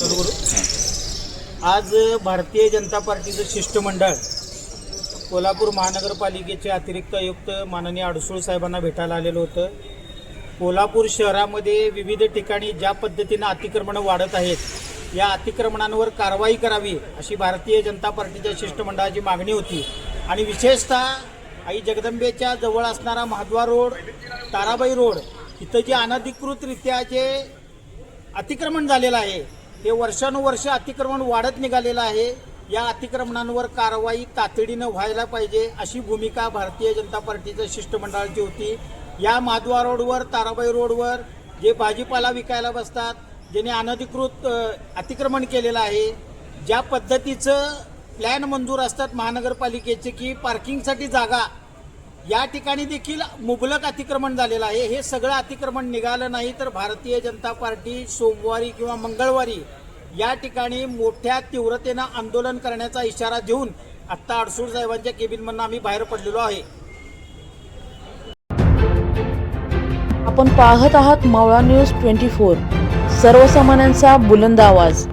बरोबर? आज भारतीय जनता पार्टीचं शिष्टमंडळ कोल्हापूर महानगरपालिकेचे अतिरिक्त आयुक्त माननीय अडसूळ साहेबांना भेटायला आलेलं होतं. कोल्हापूर शहरामध्ये विविध ठिकाणी ज्या पद्धतीनं अतिक्रमणं वाढत आहेत या अतिक्रमणांवर कारवाई करावी अशी भारतीय जनता पार्टीच्या शिष्टमंडळाची मागणी होती. आणि विशेषतः आई जगदंबेच्या जवळ असणारा महाद्वार रोड ताराबाई रोड इथं जे अनधिकृतरित्या जे अतिक्रमण झालेलं आहे हे वर्षानुवर्ष अतिक्रमण वाढत निघालेलं आहे. या अतिक्रमणांवर कारवाई तातडीनं व्हायला पाहिजे अशी भूमिका भारतीय जनता पार्टीच्या शिष्टमंडळाची होती. या माधवा रोडवर ताराबाई रोडवर जे भाजीपाला विकायला बसतात ज्याने अनधिकृत अतिक्रमण केलेलं आहे ज्या पद्धतीचं प्लॅन मंजूर असतात महानगरपालिकेचे की पार्किंगसाठी जागा या ठिकाणी देखील मुबलक अतिक्रमण झालेलं आहे. हे सगळं अतिक्रमण निघालं नाही तर भारतीय जनता पार्टी सोमवारी किंवा मंगळवारी या ठिकाणी मोठ्या तीव्रतेनं आंदोलन करण्याचा इशारा देऊन आत्ता अडसूळ साहेबांच्या केबिनमधून आम्ही बाहेर पडलेलो आहे. आपण पाहत आहात मावळा न्यूज ट्वेंटी फोर. सर्वसामान्यांचा बुलंद आवाज.